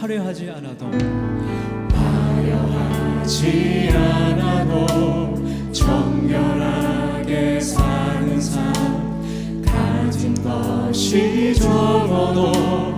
화려하지 않아도 화려하지 않아도 정결하게 사는 삶 가진 것이 적어도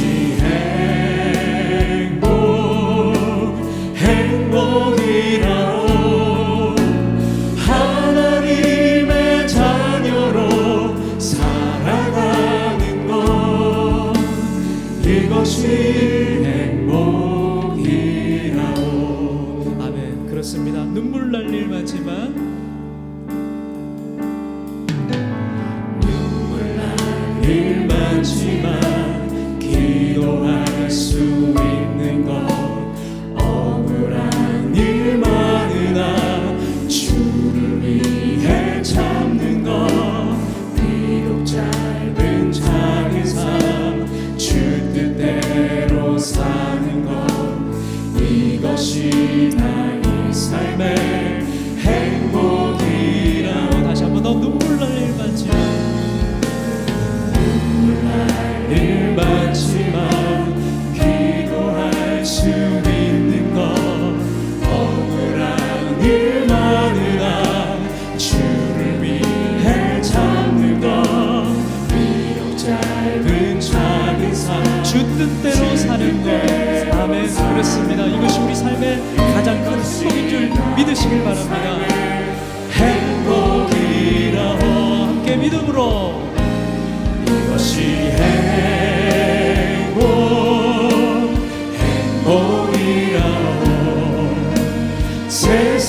이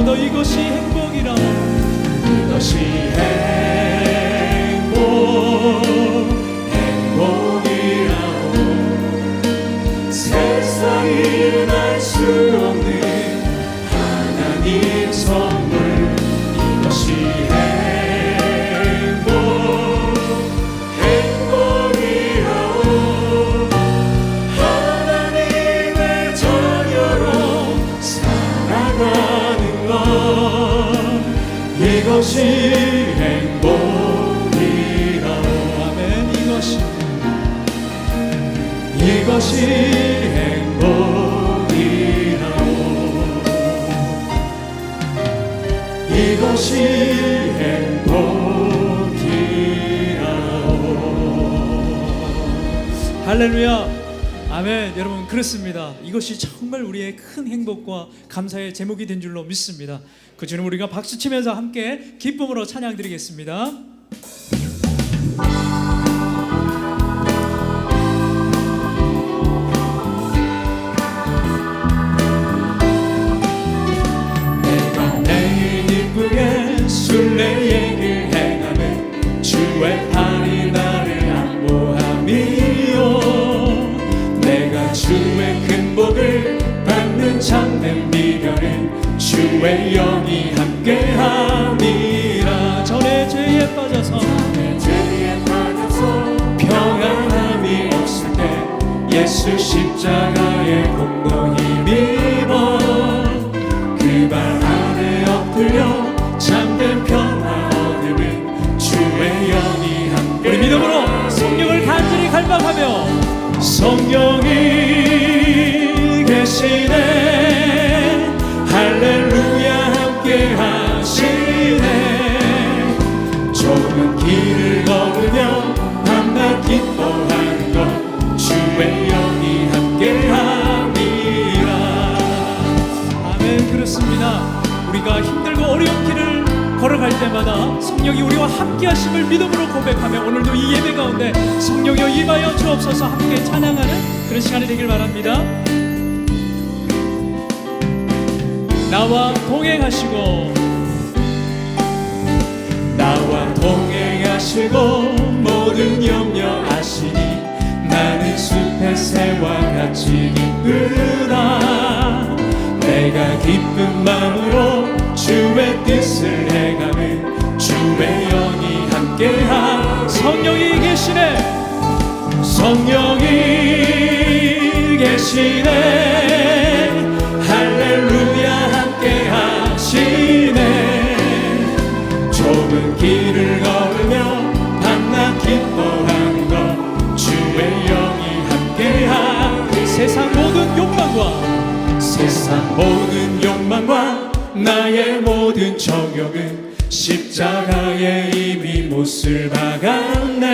더 이것이 행복이라고 이것이 행복 이것이 행복이라고 아멘 이것이 이것이 행복이라고 이것이 행복이라고 할렐루야. 아멘. 여러분 그렇습니다. 이것이 정말 우리의 큰 행복과 감사의 제목이 된 줄로 믿습니다. 그 주는 우리가 박수 치면서 함께 기쁨으로 찬양 드리겠습니다. 주의 영이 함께함이라? 전에 죄에 빠져서 내 죄에 빠져서 평안함이 없을 때 예수 십자가의 공로 힘입어 그발 아래 엎드려 참된 평화 얻음은 주의 영이 함께 우리 믿음으로 성령을 간절히 갈망하며 성령이 함께 하심을 믿음으로 고백하며 오늘도 이 예배 가운데 성령이여 임하여 주옵소서. 함께 찬양하는 그런 시간이 되길 바랍니다. 나와 동행하시고 나와 동행하시고 모든 염려 아시니 욕망과 세상 모든 욕망과 나의 모든 정욕은 십자가에 이미 못을 박았네.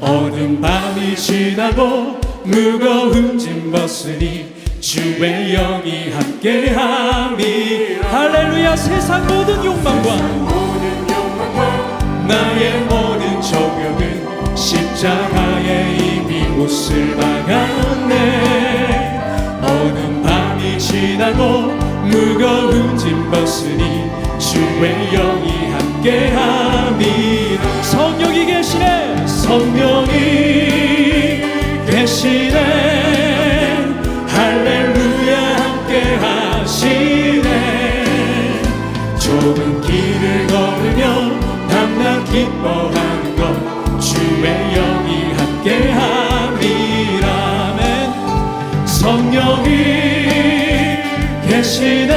어둠 밤이 지나고 무거운 짐 벗으니 주의 영이 함께함이. 할렐루야. 세상 모든 욕망과 모든 욕망과 나의 모든 정욕은 십자가에 이미 못을 박았네 벗으니 주의 영이 함께함이 성령이 계시네. 성령이 계시네. 할렐루야 함께 하시네. 좁은 길을 걸으며 밤낮 기뻐하는 것. 주의 영이 함께 함이라멘 성령이 계시네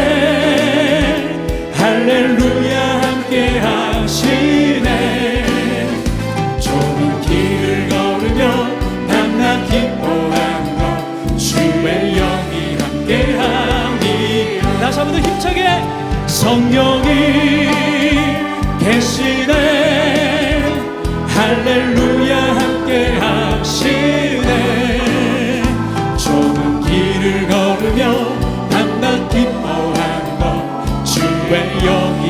것주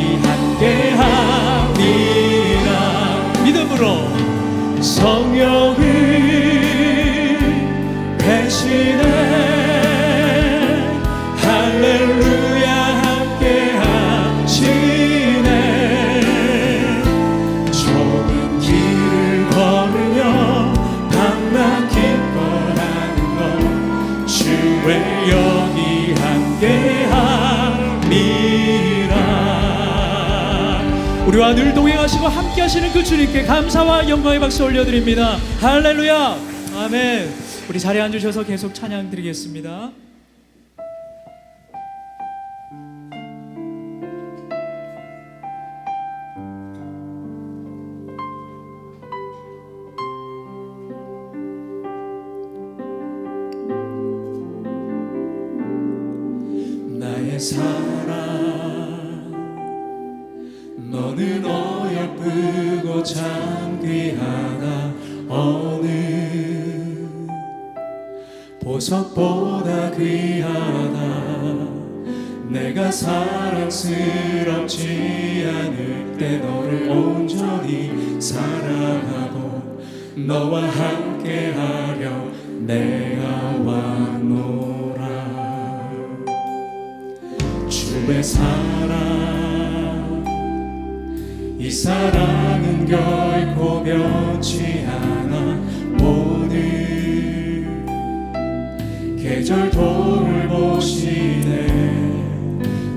우리와 늘 동행하시고 함께 하시는 그 주님께 감사와 영광의 박수 올려드립니다. 할렐루야. 아멘. 우리 자리에 앉으셔서 계속 찬양 드리겠습니다 너는 어여쁘고 참 귀하다 어느 보석보다 귀하다. 내가 사랑스럽지 않을 때 너를 온전히 사랑하고 너와 함께하려 내가 왔노라. 주의 사랑 이 사랑은 결코 변치 않아. 모든 계절 돌보시네.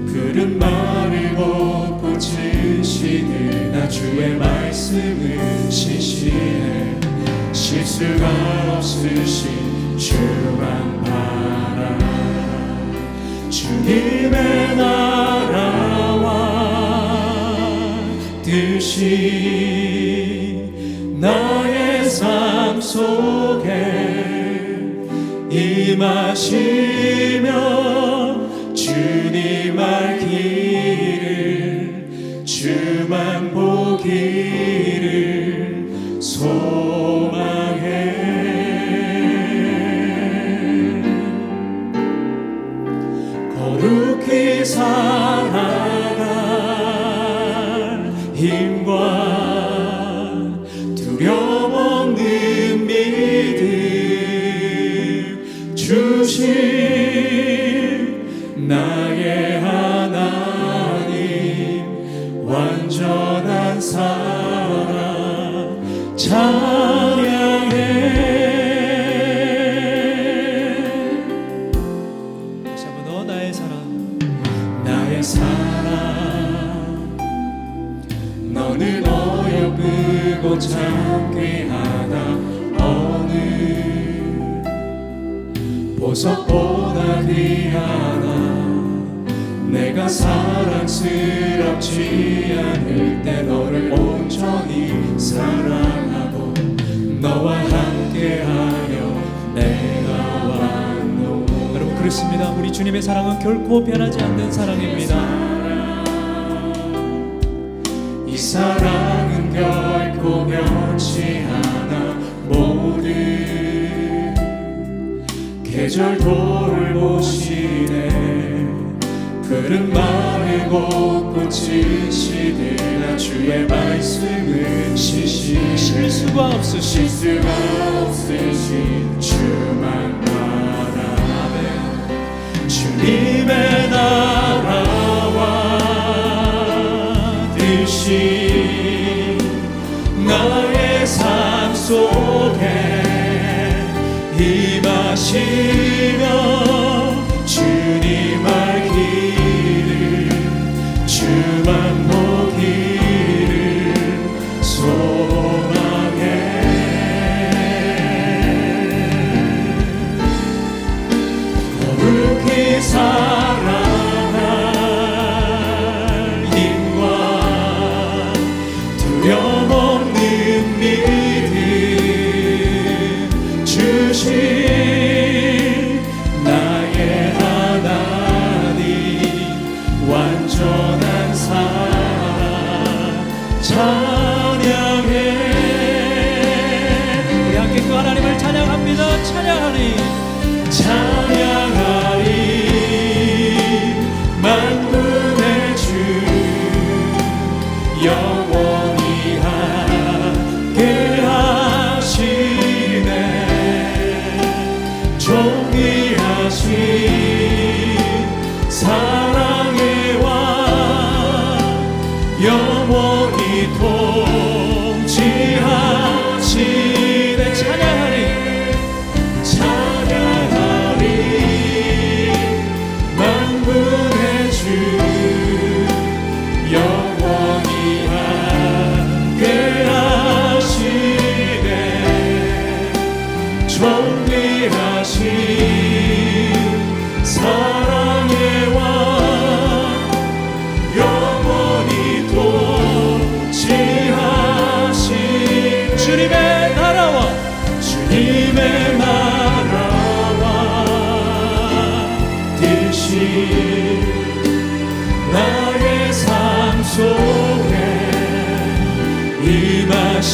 푸른 마을 곳곳을 시들나 주의 말씀을 시시해. 실수가 없으신 주만 바라. 주님의 나 뜻이 나의 삶 속에 임하시며 나의 하나님 완전한 사랑. 찬 보석보다 귀하다 내가 사랑스럽지 않을 때 너를 온전히 사랑하고 너와 함께하여 내가 왔노. 여러분 그렇습니다. 우리 주님의 사랑은 결코 변하지 않는 사랑입니다. 이 사랑은 결코 변치 계절 돌보시네. 푸른 마을 곳곳이 시들나 주의 말씀을 시시 실수가 없으신 실수가 없으신 주만 바라네 주님의 나라와 뜻이 나의 삶 속에 임 하시며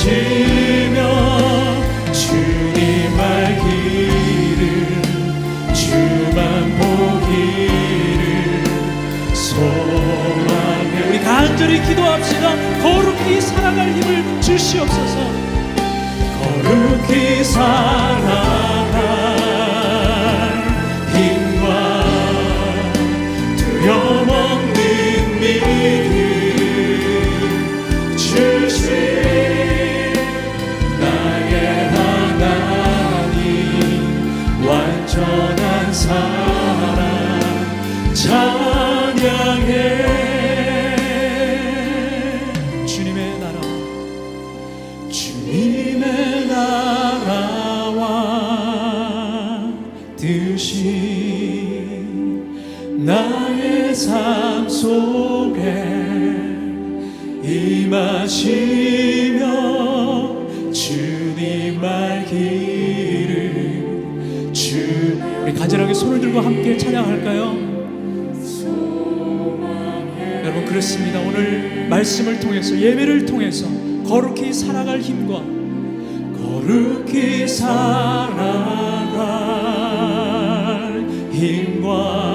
지면 주님 알기를 주만 보기를 소망해. 우리 간절히 기도합시다. 거룩히 살아갈 힘을 주시옵소서. 거룩히 살아 예배를 통해서 거룩히 살아갈 힘과 거룩히 살아갈 힘과